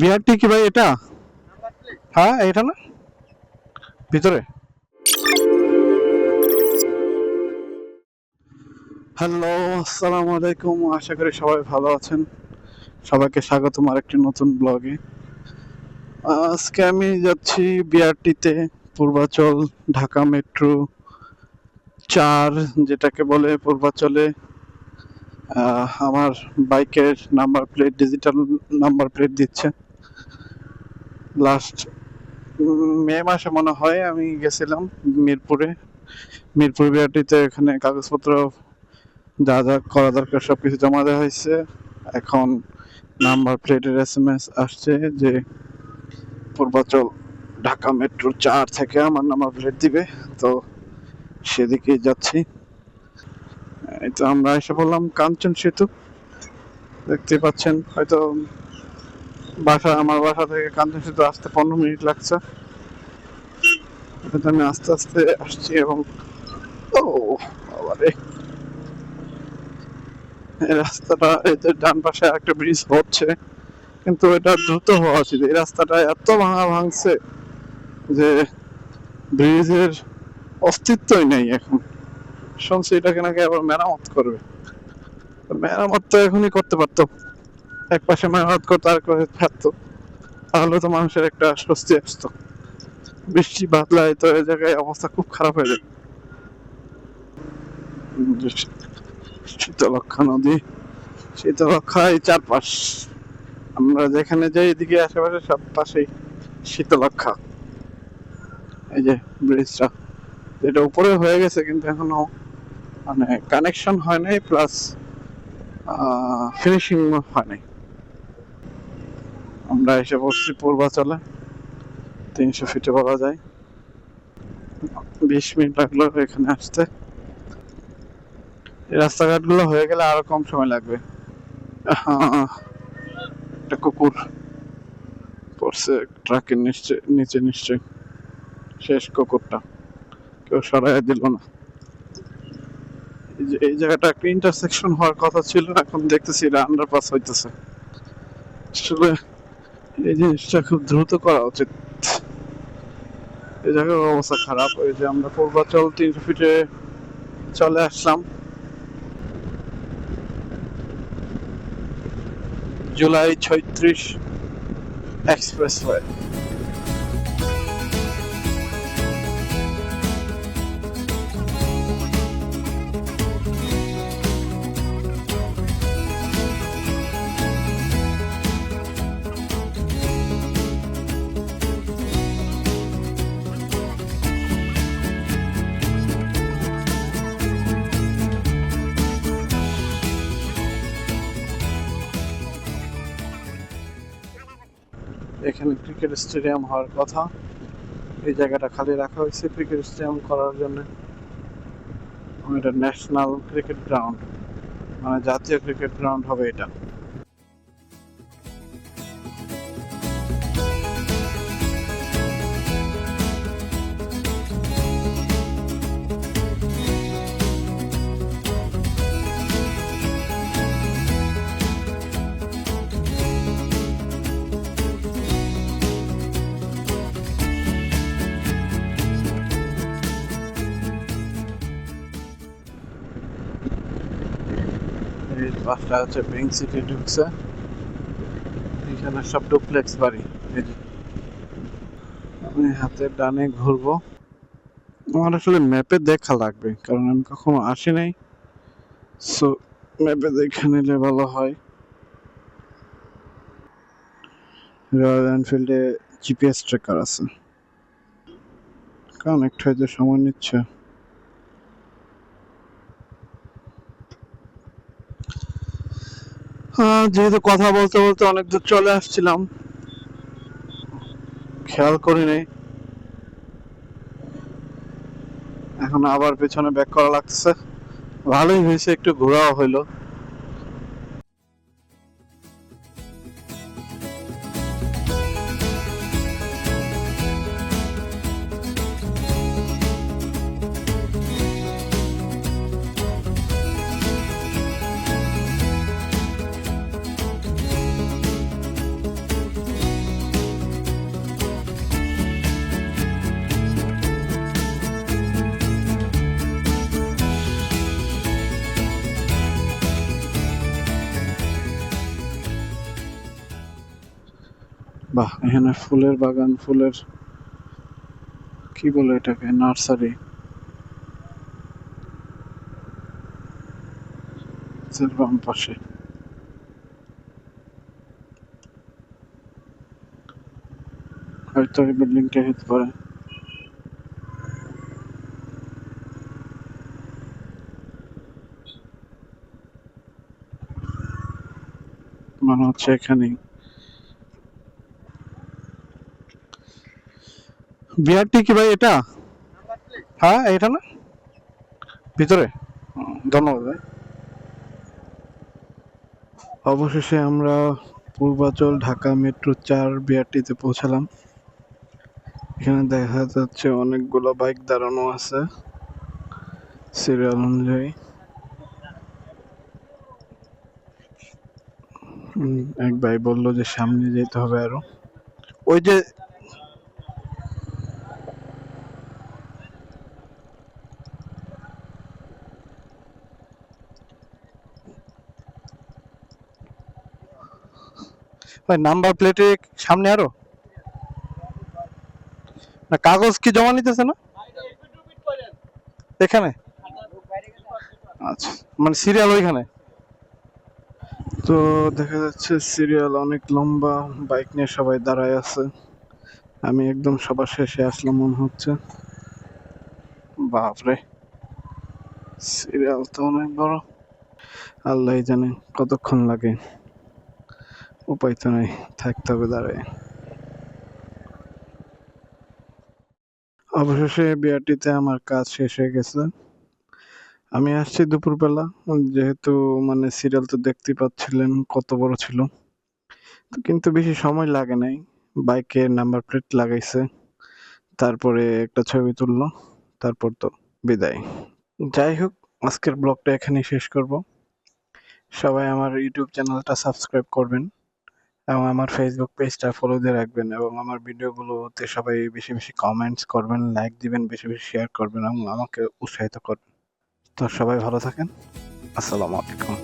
BRT কি ভাই এটা? হ্যাঁ এটা না? ভিতরে। হ্যালো, আসসালামু আলাইকুম, আশা করি সবাই ভালো আছেন। সবাইকে স্বাগতম আরেকটি নতুন ব্লগে। আজকে আমি যাচ্ছি বিআরটিতে পূর্বাচল, ঢাকা মেট্রো চার, যেটাকে বলে পূর্বাচলে আমার বাইকের number plate digital number plate দিচ্ছে। লাস্ট মে মাসে মনে হয় আমি গেছিলাম মিরপুরে। মিরপুর বিআরটিতে এখানে কাগজপত্র যা যা করা দরকার সব কিছু জমা দেওয়া হয়েছে। এখন নাম্বার প্লেটের এস এম এস আসছে যে পূর্বাচল ঢাকা মেট্রো চার থেকে আমার নাম্বার প্লেট দিবে। তো সেদিকেই যাচ্ছি। তো আমরা এসে বললাম কাঞ্চন সেতু। দেখতে পাচ্ছেন, হয়তো বাসা, আমার বাসা থেকে কাঞ্চন সেতু আসতে পনেরো মিনিট লাগছে। আমি আস্তে আস্তে আসছি এবং ও, বাবারে। রাস্তাটা যে ডান পাশে একটা ব্রিজ হচ্ছে, কিন্তু এটা দ্রুত হওয়া উচিত। এই রাস্তাটা এত ভাঙা ভাঙছে যে ব্রিজের অস্তিত্বই নেই এখন। শুনছি এটাকে নাকি আবার মেরামত করবে। মেরামত তো এখনই করতে পারতো। এক পাশে মেরামত করতো আর পাশে থাকতো। তাহলে তো মানুষের একটা স্বস্তি আসতো। বৃষ্টি বাদলায় তো এই জায়গায় অবস্থা খুব খারাপ হয়ে যায়। শীতলক্ষা নদী শীতলক্ষা এই চারপাশ। আমরা যেখানে যাই, এদিকে আশেপাশে সব পাশেই শীতলক্ষা এই যে ব্রিজটা, যেটা উপরে হয়ে গেছে, কিন্তু এখনও মানে কানেকশন হয় নাই প্লাস ফিনিশিং হয় নাই। আমরা এসে পড়ছি পূর্বাচলে, তিনশো ফিটে বলা যায়। বিশ মিনিট লাগল এখানে আসতে। এই রাস্তাঘাটগুলো হয়ে গেলে আরও কম সময় লাগবে। একটা কুকুর পড়ছে, ট্রাকের নিশ্চয় নিচে নিশ্চয় শেষ কুকুরটা। কেউ সরাই দিল না। এই জায়গাটা একটা ইন্টারসেকশন হওয়ার কথা ছিল, এখন দেখতেছি এটা আন্ডারপাস হইতেছে। আসলে এই জিনিসটা খুব দ্রুত করা উচিত। এই জায়গার অবস্থা খারাপ, ওই যে আমরা পূর্বাচল তিনশো ফিটে চলে আসলাম। জুলাই ছয়ত্রিশ এক্সপ্রেসওয়ে। এখানে ক্রিকেট স্টেডিয়াম হওয়ার কথা। এই জায়গাটা খালি রাখা হয়েছে ক্রিকেট স্টেডিয়াম করার জন্য। এটা ন্যাশনাল ক্রিকেট গ্রাউন্ড মানে জাতীয় ক্রিকেট গ্রাউন্ড হবে এটা। বাসটা হচ্ছে পিঙ্ক সিটি ঢুকছে এখানে সব ডুপ্লেক্স বাড়ি এই যে আমি হাতের ডানে ঘুরবো আমার আসলে ম্যাপে দেখা লাগবে, কারণ আমি কখনো আসি নাই। সো ম্যাপে দেখে নিলে ভালো হয়। রয়্যাল এনফিল্ডে জিপিএস ট্র্যাকার আছে। কানেক্ট হইতে সময় নিচ্ছে। যেহেতু কথা বলতে বলতে অনেক দূর চলে আসছিলাম। খেয়াল করিনি। এখন আবার পেছনে ব্যাক করা লাগতেছে। ভালোই হয়েছে, একটু ঘোরাও হইল। বাহ, এখানে ফুলের বাগান, ফুলের কি বলে এটাকে, নার্সারি। বাম পাশে। হয়তো এই বিল্ডিংটা হতে পারে। মনে হচ্ছে এখানেই। বিহারটি কি ভাই এটা? হ্যাঁ এটা না? ভিতরে? ধন্যবাদ ভাই। অবশেষে আমরা পূর্বাচল ঢাকা মেট্রো চার বিআরটিতে পৌঁছালাম। এখানে দেখা যাচ্ছে অনেকগুলো বাইক দাঁড়ানো আছে সিরিয়াল অনুযায়ী। এক ভাই বলল যে সামনে যেতে হবে আরও। ওই যে ভাই নাম্বার প্লেটে সামনে আরও? না, কাগজ কি জমা নিতেছে না? এখানে? আচ্ছা মানে সিরিয়াল ওইখানে? তো দেখা যাচ্ছে সিরিয়াল অনেক লম্বা বাইক নিয়ে সবাই দাঁড়ায় আছে। আমি একদম সবার শেষে আসলাম মনে হচ্ছে। বাপরে সিরিয়াল তো অনেক বড়। আল্লাহ জানে কতক্ষণ লাগে। উপায় তো নেই, থাকতে হবে, দাঁড়ায়। অবশেষে বিআরটিতে আমার কাজ শেষ হয়ে গেছে। আমি আসছি দুপুরবেলা, যেহেতু মানে সিরিয়াল তো দেখতে পাচ্ছিলেন কত বড় ছিল। কিন্তু বেশি সময় লাগে নাই, বাইকে নাম্বার প্লেট লাগাইছে, তারপরে একটা ছবি তুললো, তারপর তো বিদায়। যাই হোক, আজকের ব্লগটা এখানেই শেষ করব। সবাই আমার ইউটিউব চ্যানেলটা সাবস্ক্রাইব করবেন। এবং আমার ফেসবুক পেজটা ফলো দিয়ে রাখবেন এবং আমার ভিডিওগুলোতে সবাই বেশি বেশি কমেন্টস করবেন লাইক দিবেন, বেশি বেশি শেয়ার করবেন এবং আমাকে উৎসাহিত করবেন। তো সবাই ভালো থাকেন। আসসালামু আলাইকুম।